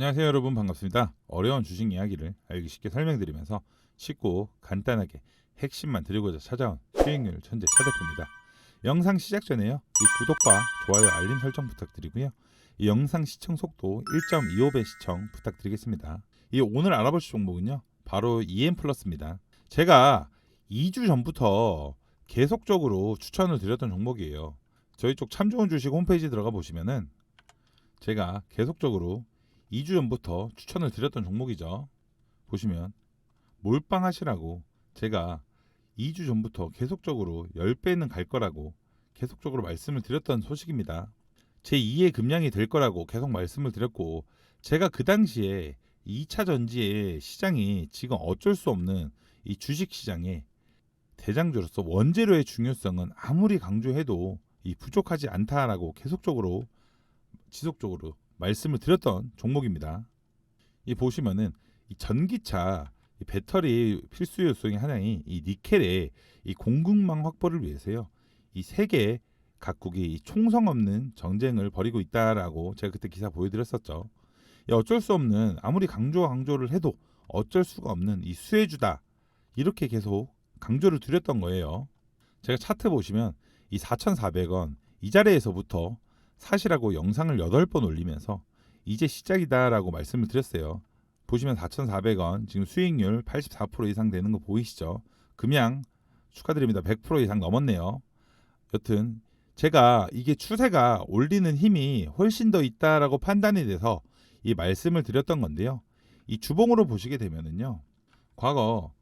안녕하세요 여러분 반갑습니다. 어려운 주식 이야기를 알기 쉽게 설명드리면서 쉽고 간단하게 핵심만 드리고자 찾아온 수익률 천재 차 대표입니다. 영상 시작 전에요. 이 구독과 좋아요 알림 설정 부탁드리고요. 이 영상 시청 속도 1.25배 시청 부탁드리겠습니다. 이 오늘 알아볼 종목은요. 바로 EM 플러스입니다. 제가 2주 전부터 계속적으로 추천을 드렸던 종목이에요. 저희 쪽 참 좋은 주식 홈페이지 들어가 보시면은 제가 계속적으로 2주 전부터 추천을 드렸던 종목이죠. 보시면 몰빵하시라고 제가 2주 전부터 계속적으로 10배는 갈 거라고 계속적으로 말씀을 드렸던 소식입니다. 제 2의 금량이 될 거라고 계속 말씀을 드렸고 제가 그 당시에 2차 전지의 시장이 지금 어쩔 수 없는 이 주식 시장에 대장주로서 원재료의 중요성은 아무리 강조해도 이 부족하지 않다라고 계속적으로 지속적으로 말씀을 드렸던 종목입니다. 이 보시면은 이 전기차 이 배터리 필수 요소 의 하나인 이 니켈의 이 공급망 확보를 위해서요. 이 세계 각국이 이 총성 없는 전쟁을 벌이고 있다라고 제가 그때 기사 보여드렸었죠. 이 어쩔 수 없는 아무리 강조 강조를 해도 어쩔 수가 없는 이 수혜주다 이렇게 계속 강조를 드렸던 거예요. 제가 차트 보시면 이 4,400원 이 자리에서부터 사시라고 영상을 8번 올리면서 이제 시작이다라고 말씀을 드렸어요. 보시면 4,400원 지금 수익률 84% 이상 되는 거 보이시죠? 금양 축하드립니다. 100% 이상 넘었네요. 여튼 제가 이게 추세가 올리는 힘이 훨씬 더 있다라고 판단이 돼서 이 말씀을 드렸던 건데요. 이 주봉으로 보시게 되면은요. 과거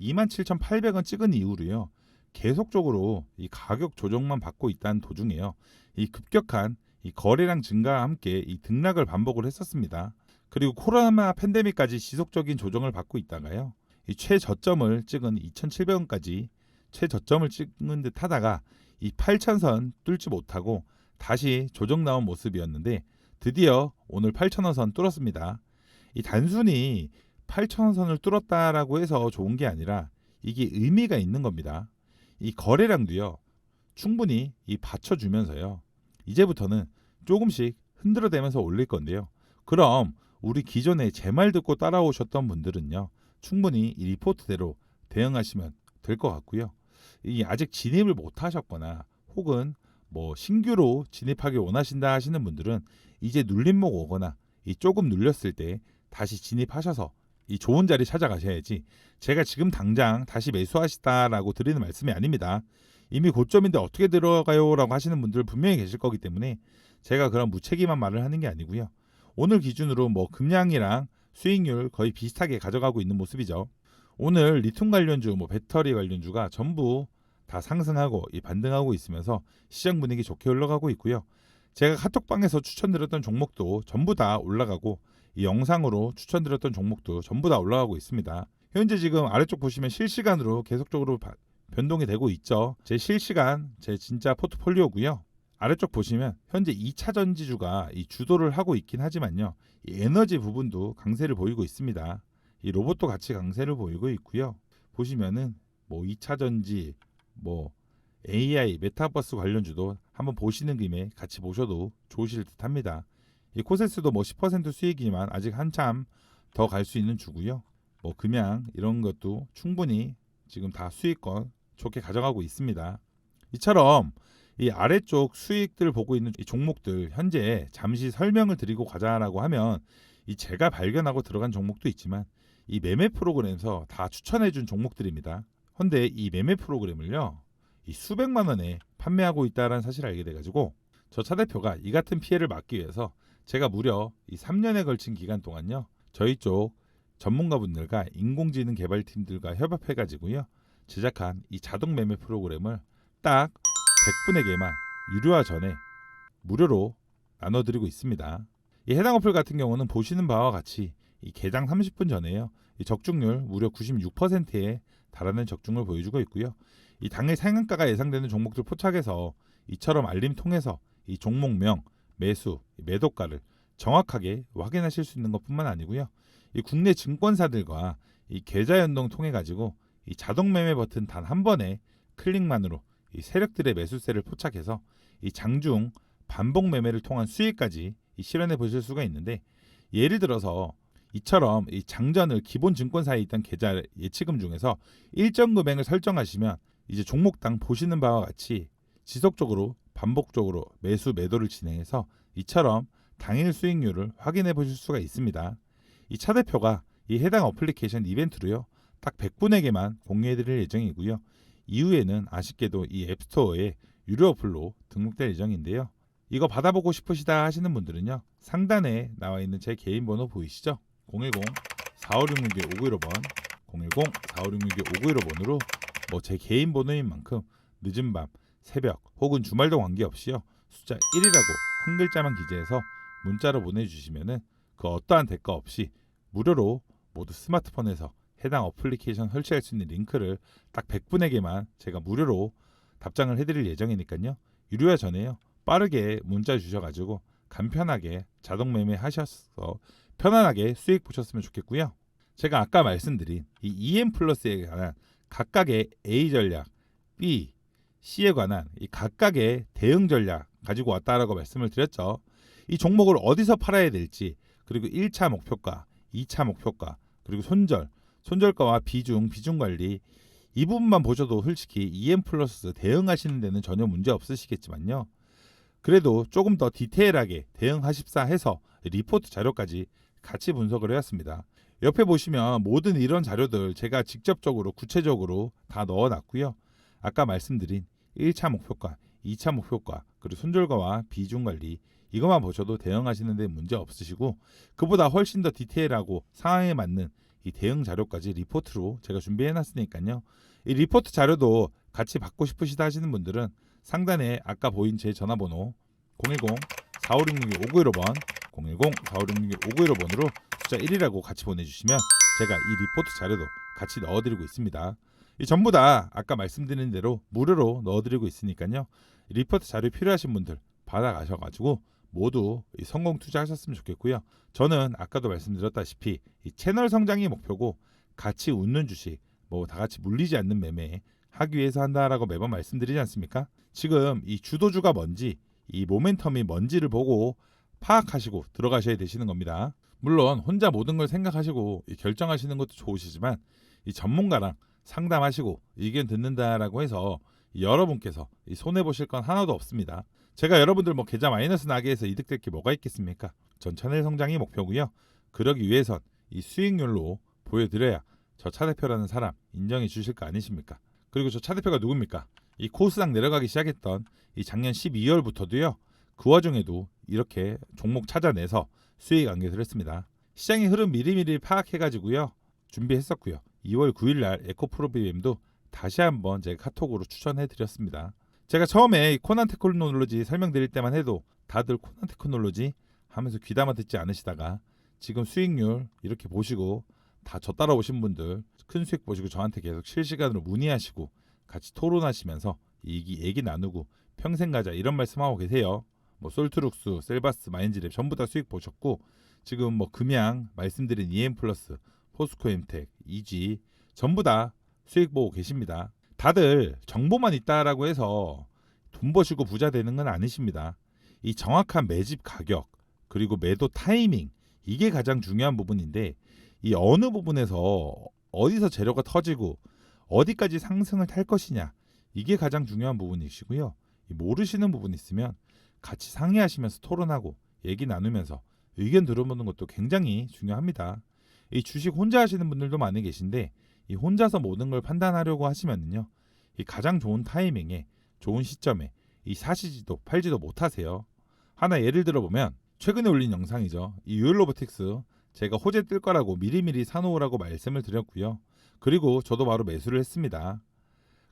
27,800원 찍은 이후로요. 계속적으로 이 가격 조정만 받고 있다는 도중에요. 이 급격한 이 거래량 증가와 함께 이 등락을 반복을 했었습니다. 그리고 코로나 팬데믹까지 지속적인 조정을 받고 있다가요. 이 최저점을 찍은 2,700원까지 최저점을 찍는 듯 하다가 이 8,000선 뚫지 못하고 다시 조정 나온 모습이었는데 드디어 오늘 8,000원 선 뚫었습니다. 이 단순히 8,000원 선을 뚫었다라고 해서 좋은 게 아니라 이게 의미가 있는 겁니다. 이 거래량도요. 충분히 이 받쳐주면서요. 이제부터는 조금씩 흔들어대면서 올릴 건데요. 그럼 우리 기존에 제 말 듣고 따라오셨던 분들은요. 충분히 이 리포트대로 대응하시면 될 것 같고요. 이 아직 진입을 못 하셨거나 혹은 뭐 신규로 진입하기 원하신다 하시는 분들은 이제 눌림목 오거나 이 조금 눌렸을 때 다시 진입하셔서 이 좋은 자리 찾아가셔야지 제가 지금 당장 다시 매수하시다라고 드리는 말씀이 아닙니다. 이미 고점인데 어떻게 들어가요라고 하시는 분들 분명히 계실 거기 때문에 제가 그런 무책임한 말을 하는 게 아니고요. 오늘 기준으로 뭐 금량이랑 수익률 거의 비슷하게 가져가고 있는 모습이죠. 오늘 리튬 관련주, 뭐 배터리 관련주가 전부 다 상승하고 이 반등하고 있으면서 시장 분위기 좋게 흘러가고 있고요. 제가 카톡방에서 추천드렸던 종목도 전부 다 올라가고 이 영상으로 추천드렸던 종목도 전부 다 올라가고 있습니다. 현재 지금 아래쪽 보시면 실시간으로 계속적으로 바- 변동이 되고 있죠. 제 실시간 제 진짜 포트폴리오고요. 아래쪽 보시면 현재 2차 전지주가 이 주도를 하고 있긴 하지만요. 이 에너지 부분도 강세를 보이고 있습니다. 이 로봇도 같이 강세를 보이고 있고요. 보시면은 뭐 2차 전지 뭐 AI 메타버스 관련주도 한번 보시는 김에 같이 보셔도 좋으실 듯합니다. 이 코세스도 뭐 10% 수익이지만 아직 한참 더 갈 수 있는 주고요. 뭐 금양 이런 것도 충분히 지금 다 수익권 좋게 가져가고 있습니다. 이처럼 이 아래쪽 수익들 보고 있는 이 종목들 현재 잠시 설명을 드리고 가자라고 하면 이 제가 발견하고 들어간 종목도 있지만 이 매매 프로그램에서 다 추천해 준 종목들입니다. 근데 이 매매 프로그램을요. 이 수백만 원에 판매하고 있다라는 사실을 알게 돼 가지고 저 차 대표가 이 같은 피해를 막기 위해서 제가 무려 이 3년에 걸친 기간 동안요. 저희 쪽 전문가분들과 인공지능 개발팀들과 협업해 가지고요. 제작한 이 자동 매매 프로그램을 딱 100분에게만 유료화 전에 무료로 나눠 드리고 있습니다. 이 해당 어플 같은 경우는 보시는 바와 같이 이 개장 30분 전에요. 이 적중률 무려 96%에 달하는 적중을 보여주고 있고요. 이 당일 상한가가 예상되는 종목들 포착해서 이처럼 알림 통해서 이 종목명, 매수, 매도가를 정확하게 확인하실 수 있는 것뿐만 아니고요. 이 국내 증권사들과 이 계좌 연동 통해 가지고 이 자동 매매 버튼 단 한 번에 클릭만으로 이 세력들의 매수세를 포착해서 이 장중 반복 매매를 통한 수익까지 이 실현해 보실 수가 있는데 예를 들어서 이처럼 이 장전을 기본 증권사에 있던 계좌 예치금 중에서 일정 금액을 설정하시면 이제 종목당 보시는 바와 같이 지속적으로 반복적으로 매수 매도를 진행해서 이처럼 당일 수익률을 확인해 보실 수가 있습니다. 이 차 대표가 이 해당 어플리케이션 이벤트로요. 딱 100분에게만 공유해 드릴 예정이고요. 이후에는 아쉽게도 이 앱스토어에 유료 어플로 등록될 예정인데요. 이거 받아보고 싶으시다 하시는 분들은요. 상단에 나와 있는 제 개인 번호 보이시죠? 010-4566-5915번 010-4566-5915번으로 뭐 제 개인 번호인 만큼 늦은 밤, 새벽 혹은 주말도 관계없이요. 숫자 1이라고 한 글자만 기재해서 문자로 보내주시면은 그 어떠한 대가 없이 무료로 모두 스마트폰에서 해당 어플리케이션 설치할 수 있는 링크를 딱 100분에게만 제가 무료로 답장을 해드릴 예정이니까요. 유료화 전에요. 빠르게 문자 주셔가지고 간편하게 자동 매매 하셔서 편안하게 수익 보셨으면 좋겠고요. 제가 아까 말씀드린 이 EM 플러스에 관한 각각의 A 전략, B, C에 관한 이 각각의 대응 전략 가지고 왔다라고 말씀을 드렸죠. 이 종목을 어디서 팔아야 될지 그리고 1차 목표가, 2차 목표가, 그리고 손절, 손절가와 비중, 비중 관리 이 부분만 보셔도 솔직히 EM 플러스 대응하시는 데는 전혀 문제 없으시겠지만요. 그래도 조금 더 디테일하게 대응하십사 해서 리포트 자료까지 같이 분석을 해왔습니다. 옆에 보시면 모든 이런 자료들 제가 직접적으로 구체적으로 다 넣어놨고요. 아까 말씀드린 1차 목표가, 2차 목표가, 그리고 손절가와 비중 관리 이것만 보셔도 대응하시는 데 문제 없으시고 그보다 훨씬 더 디테일하고 상황에 맞는 이 대응 자료까지 리포트로 제가 준비해 놨으니까요. 이 리포트 자료도 같이 받고 싶으시다 하시는 분들은 상단에 아까 보인 제 전화번호 010-4566-5915번 010-4566-5915번으로 숫자 1이라고 같이 보내주시면 제가 이 리포트 자료도 같이 넣어드리고 있습니다. 이 전부 다 아까 말씀드린 대로 무료로 넣어드리고 있으니까요. 리포트 자료 필요하신 분들 받아가셔가지고 모두 이 성공 투자하셨으면 좋겠고요. 저는 아까도 말씀드렸다시피 이 채널 성장이 목표고 같이 웃는 주식 뭐 다 같이 물리지 않는 매매 하기 위해서 한다라고 매번 말씀드리지 않습니까? 지금 이 주도주가 뭔지 이 모멘텀이 뭔지를 보고 파악하시고 들어가셔야 되시는 겁니다. 물론 혼자 모든 걸 생각하시고 이 결정하시는 것도 좋으시지만 이 전문가랑 상담하시고 의견 듣는다라고 해서 여러분께서 이 손해 보실 건 하나도 없습니다. 제가 여러분들 뭐 계좌 마이너스 나게 해서 이득될 게 뭐가 있겠습니까? 전 채널 성장이 목표고요. 그러기 위해선 이 수익률로 보여드려야 저 차 대표라는 사람 인정해 주실 거 아니십니까? 그리고 저 차 대표가 누굽니까? 이 코스닥 내려가기 시작했던 이 작년 12월부터도요. 그 와중에도 이렇게 종목 찾아내서 수익 안개를 했습니다. 시장의 흐름 미리미리 파악해가지고요. 준비했었고요. 2월 9일 날 에코프로비엠도 다시 한번 제가 카톡으로 추천해 드렸습니다. 제가 처음에 이 코난 테크놀로지 설명드릴 때만 해도 다들 코난 테크놀로지 하면서 귀담아 듣지 않으시다가 지금 수익률 이렇게 보시고 다 저 따라오신 분들 큰 수익 보시고 저한테 계속 실시간으로 문의하시고 같이 토론하시면서 얘기 얘기 나누고 평생 가자 이런 말씀하고 계세요. 뭐 솔트룩스, 셀바스, 마인즈랩 전부 다 수익 보셨고 지금 뭐 금양 말씀드린 EM 플러스, 포스코 엠텍, 이지 전부 다 수익 보고 계십니다. 다들 정보만 있다라고 해서 돈 버시고 부자 되는 건 아니십니다. 이 정확한 매집 가격 그리고 매도 타이밍 이게 가장 중요한 부분인데 이 어느 부분에서 어디서 재료가 터지고 어디까지 상승을 탈 것이냐 이게 가장 중요한 부분이시고요. 이 모르시는 부분 있으면 같이 상의하시면서 토론하고 얘기 나누면서 의견 들어보는 것도 굉장히 중요합니다. 이 주식 혼자 하시는 분들도 많이 계신데 이 혼자서 모든 걸 판단하려고 하시면은요. 이 가장 좋은 타이밍에 좋은 시점에 이 사시지도 팔지도 못하세요. 하나 예를 들어 보면 최근에 올린 영상이죠. 이 유일로보틱스 제가 호재 뜰 거라고 미리미리 사놓으라고 말씀을 드렸고요. 그리고 저도 바로 매수를 했습니다.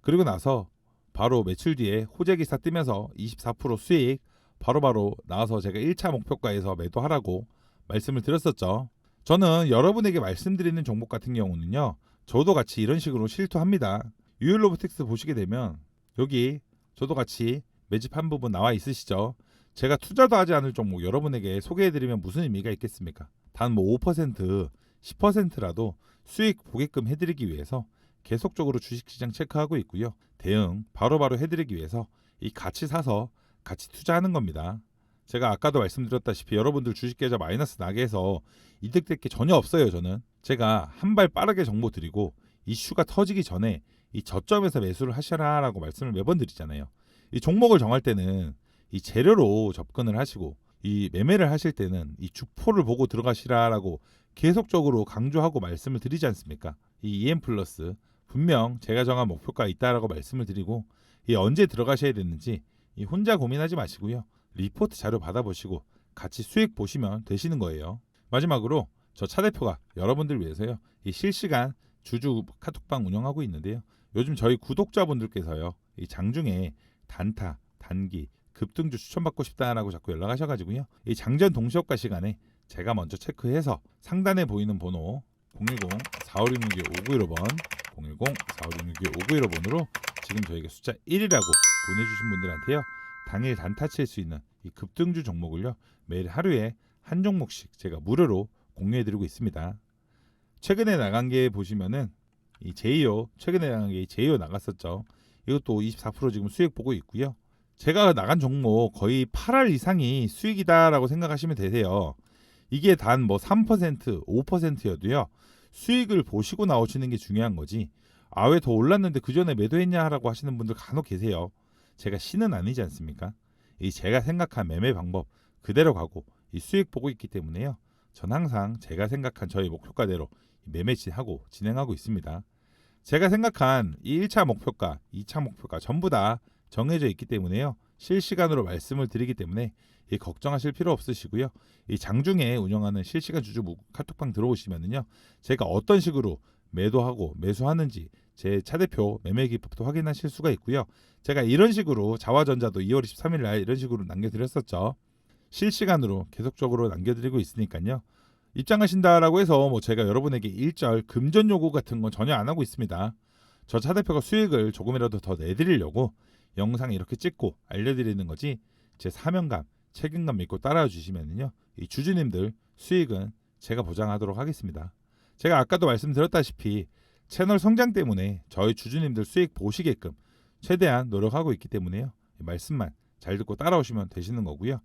그리고 나서 바로 며칠 뒤에 호재 기사 뜨면서 24% 수익 바로바로 나와서 제가 1차 목표가에서 매도하라고 말씀을 드렸었죠. 저는 여러분에게 말씀드리는 종목 같은 경우는요. 저도 같이 이런 식으로 실투합니다. 유일로보틱스 보시게 되면 여기 저도 같이 매집한 부분 나와 있으시죠. 제가 투자도 하지 않을 종목 여러분에게 소개해드리면 무슨 의미가 있겠습니까? 단 뭐 5%, 10%라도 수익 보게끔 해드리기 위해서 계속적으로 주식시장 체크하고 있고요. 대응 바로바로 해드리기 위해서 이 같이 사서 같이 투자하는 겁니다. 제가 아까도 말씀드렸다시피 여러분들 주식 계좌 마이너스 나게 해서 이득될 게 전혀 없어요. 저는 제가 한 발 빠르게 정보 드리고 이슈가 터지기 전에 이 저점에서 매수를 하셔라라고 말씀을 매번 드리잖아요. 이 종목을 정할 때는 이 재료로 접근을 하시고 이 매매를 하실 때는 이 주포를 보고 들어가시라라고 계속적으로 강조하고 말씀을 드리지 않습니까? 이 EM 플러스 분명 제가 정한 목표가 있다라고 말씀을 드리고 이 언제 들어가셔야 되는지 이 혼자 고민하지 마시고요. 리포트 자료 받아보시고 같이 수익 보시면 되시는 거예요. 마지막으로 저 차 대표가 여러분들 위해서요. 이 실시간 주주 카톡방 운영하고 있는데요. 요즘 저희 구독자분들께서요. 이 장중에 단타, 단기, 급등주 추천받고 싶다라고 자꾸 연락하셔가지고요. 이 장전 동시효과 시간에 제가 먼저 체크해서 상단에 보이는 번호 010-4566-5915번 010-4566-5915번으로 지금 저에게 숫자 1이라고 보내주신 분들한테요. 당일 단타 칠 수 있는 이 급등주 종목을요. 매일 하루에 한 종목씩 제가 무료로 공유해드리고 있습니다. 최근에 나간 게 보시면은 이 제이오 최근에 나간 게 제이오 나갔었죠. 이것도 24% 지금 수익 보고 있고요. 제가 나간 종목 거의 8할 이상이 수익이다라고 생각하시면 되세요. 이게 단 뭐 3%, 5%여도요. 수익을 보시고 나오시는 게 중요한 거지. 아 왜 더 올랐는데 그 전에 매도했냐라고 하시는 분들 간혹 계세요. 제가 신은 아니지 않습니까? 이 제가 생각한 매매 방법 그대로 가고 이 수익 보고 있기 때문에요. 전 항상 제가 생각한 저의 목표가대로 매매하고 진행하고 있습니다. 제가 생각한 이 1차 목표가, 2차 목표가 전부 다 정해져 있기 때문에요. 실시간으로 말씀을 드리기 때문에 이 걱정하실 필요 없으시고요. 이 장중에 운영하는 실시간 주주 무- 카톡방 들어오시면은요. 제가 어떤 식으로 매도하고 매수하는지 제 차대표 매매 기법도 확인하실 수가 있고요. 제가 이런 식으로 자화전자도 2월 23일 날 이런 식으로 남겨드렸었죠. 실시간으로 계속적으로 남겨드리고 있으니까요. 입장하신다라고 해서 뭐 제가 여러분에게 일절 금전 요구 같은 건 전혀 안 하고 있습니다. 저 차 대표가 수익을 조금이라도 더 내드리려고 영상 이렇게 찍고 알려드리는 거지 제 사명감, 책임감 믿고 따라와 주시면은요 이 주주님들 수익은 제가 보장하도록 하겠습니다. 제가 아까도 말씀드렸다시피 채널 성장 때문에 저희 주주님들 수익 보시게끔 최대한 노력하고 있기 때문에요 이 말씀만 잘 듣고 따라오시면 되시는 거고요.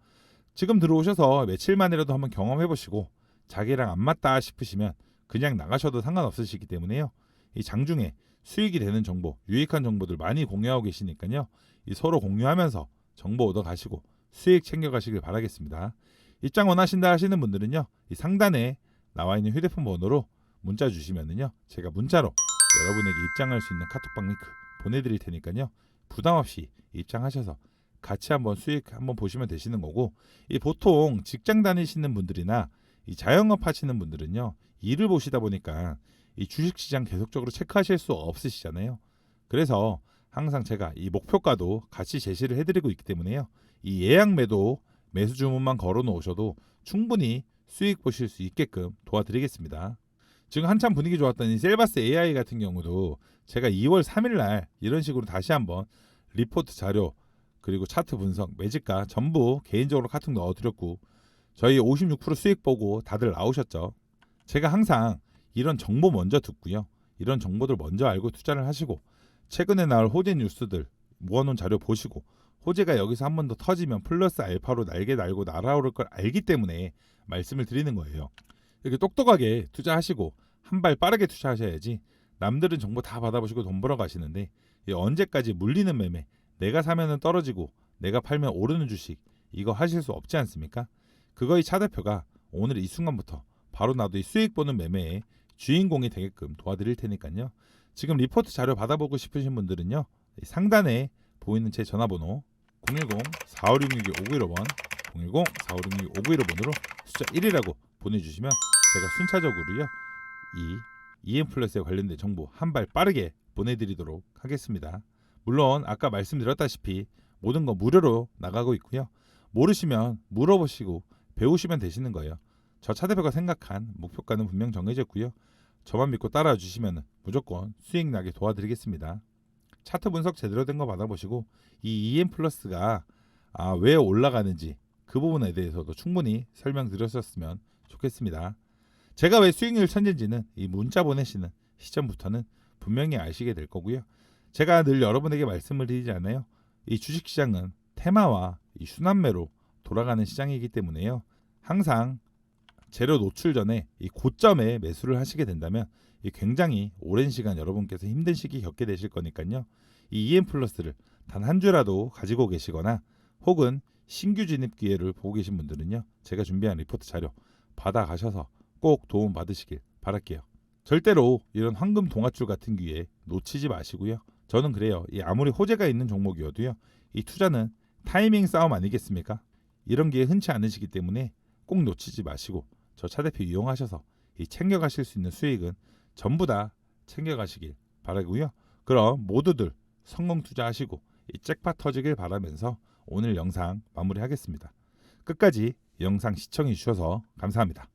지금 들어오셔서 며칠만이라도 한번 경험해 보시고 자기랑 안 맞다 싶으시면 그냥 나가셔도 상관없으시기 때문에요. 이 장중에 수익이 되는 정보, 유익한 정보들 많이 공유하고 계시니까요. 이 서로 공유하면서 정보 얻어 가시고 수익 챙겨 가시길 바라겠습니다. 입장 원하신다 하시는 분들은요. 이 상단에 나와 있는 휴대폰 번호로 문자 주시면은요. 제가 문자로 여러분에게 입장할 수 있는 카톡방 링크 보내 드릴 테니까요. 부담 없이 입장하셔서 같이 한번 수익 한번 보시면 되시는 거고 이 보통 직장 다니시는 분들이나 이 자영업 하시는 분들은요 일을 보시다 보니까 이 주식시장 계속적으로 체크하실 수 없으시잖아요. 그래서 항상 제가 이 목표가도 같이 제시를 해드리고 있기 때문에요. 이 예약 매도 매수 주문만 걸어 놓으셔도 충분히 수익 보실 수 있게끔 도와드리겠습니다. 지금 한참 분위기 좋았던 이 셀바스 AI 같은 경우도 제가 2월 3일 날 이런 식으로 다시 한번 리포트 자료 그리고 차트 분석, 매집가 전부 개인적으로 카톡 넣어드렸고 저희 56% 수익 보고 다들 나오셨죠. 제가 항상 이런 정보 먼저 듣고요. 이런 정보들 먼저 알고 투자를 하시고 최근에 나올 호재 뉴스들 모아놓은 자료 보시고 호재가 여기서 한 번 더 터지면 플러스 알파로 날개 날고 날아오를 걸 알기 때문에 말씀을 드리는 거예요. 이렇게 똑똑하게 투자하시고 한 발 빠르게 투자하셔야지 남들은 정보 다 받아보시고 돈 벌어 가시는데 이 언제까지 물리는 매매 내가 사면은 떨어지고 내가 팔면 오르는 주식 이거 하실 수 없지 않습니까? 그거의 차 대표가 오늘 이 순간부터 바로 나도 이 수익 보는 매매에 주인공이 되게끔 도와드릴 테니까요. 지금 리포트 자료 받아보고 싶으신 분들은요. 이 상단에 보이는 제 전화번호 010-4566-5915번 010-4566-5915번으로 숫자 1이라고 보내주시면 제가 순차적으로요. 이 EM 플러스에 관련된 정보 한 발 빠르게 보내드리도록 하겠습니다. 물론 아까 말씀드렸다시피 모든 거 무료로 나가고 있고요. 모르시면 물어보시고 배우시면 되시는 거예요. 저 차 대표가 생각한 목표가는 분명 정해졌고요. 저만 믿고 따라와 주시면 무조건 수익 나게 도와드리겠습니다. 차트 분석 제대로 된 거 받아보시고 이 EM 플러스가 아, 왜 올라가는지 그 부분에 대해서도 충분히 설명드렸었으면 좋겠습니다. 제가 왜 수익률 천재인지는 이 문자 보내시는 시점부터는 분명히 아시게 될 거고요. 제가 늘 여러분에게 말씀을 드리지 않아요. 이 주식시장은 테마와 이 순환매로 돌아가는 시장이기 때문에요. 항상 재료 노출 전에 이 고점에 매수를 하시게 된다면 이 굉장히 오랜 시간 여러분께서 힘든 시기 겪게 되실 거니까요. 이 EM 플러스를 단 한 주라도 가지고 계시거나 혹은 신규 진입 기회를 보고 계신 분들은요. 제가 준비한 리포트 자료 받아 가셔서 꼭 도움 받으시길 바랄게요. 절대로 이런 황금 동아줄 같은 기회 놓치지 마시고요. 저는 그래요. 이 아무리 호재가 있는 종목이어도요. 이 투자는 타이밍 싸움 아니겠습니까? 이런 기회 흔치 않으시기 때문에 꼭 놓치지 마시고 저 차 대표 이용하셔서 이 챙겨가실 수 있는 수익은 전부 다 챙겨가시길 바라고요. 그럼 모두들 성공 투자하시고 이 잭팟 터지길 바라면서 오늘 영상 마무리하겠습니다. 끝까지 영상 시청해 주셔서 감사합니다.